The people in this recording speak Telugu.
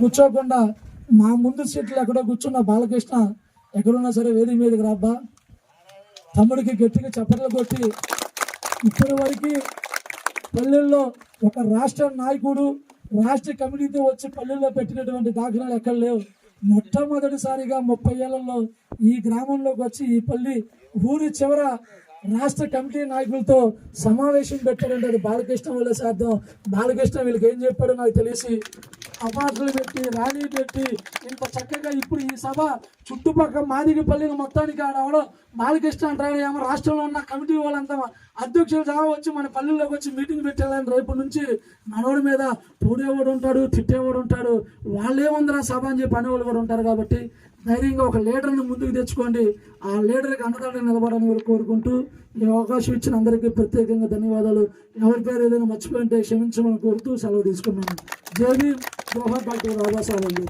కూర్చోకుండా మా ముందు సీట్లు ఎక్కడో కూర్చున్న బాలకృష్ణ ఎక్కడున్నా సరే వేది మీదకి రాబ్బా తమ్ముడికి గట్టిగా చప్పట్లు కొట్టి ఇప్పటి వరకు పల్లెల్లో ఒక రాష్ట్ర నాయకుడు రాష్ట్ర కమిటీతో వచ్చి పల్లెల్లో పెట్టినటువంటి దాఖలాలు ఎక్కడ లేవు. మొట్టమొదటిసారిగా ముప్పై ఏళ్ళలో ఈ గ్రామంలోకి వచ్చి ఈ పల్లి ఊరి చివర రాష్ట్ర కమిటీ నాయకులతో సమావేశం పెట్టారంటే అది బాలకృష్ణ వల్ల సాధ్యం బాలకృష్ణ వీళ్ళకి ఏం చెప్పాడో నాకు తెలిసి అవార్డులు పెట్టి ర్యాలీ పెట్టి ఇంత చక్కగా ఇప్పుడు ఈ సభ చుట్టుపక్కల మాదిగపల్లిని మొత్తానికి ఆడవడం బాలకృష్ణ అంటారు ఏమో రాష్ట్రంలో ఉన్న కమిటీ వాళ్ళంతా అధ్యక్షులు సహా వచ్చి మన పల్లెల్లోకి వచ్చి మీటింగ్ పెట్టాలని రేపు నుంచి మనోడి మీద పూడేవాడు ఉంటాడు తిట్టేవాడు ఉంటాడు. వాళ్ళేముందిరా సభ అని చెప్పి అనేవాళ్ళు కూడా ఉంటారు కాబట్టి ధైర్యంగా ఒక లీడర్ని ముందుకు తెచ్చుకోండి. ఆ లీడర్కి అండదండ నిలబడాలని కూడా కోరుకుంటూ ఈ అవకాశం ఇచ్చిన అందరికీ ప్రత్యేకంగా ధన్యవాదాలు. ఎవరి పేరు ఏదైనా మర్చిపోయింటే క్షమించమని కోరుతూ సెలవు తీసుకున్నాను JB Bu hakikaten Allah sağlamıyor.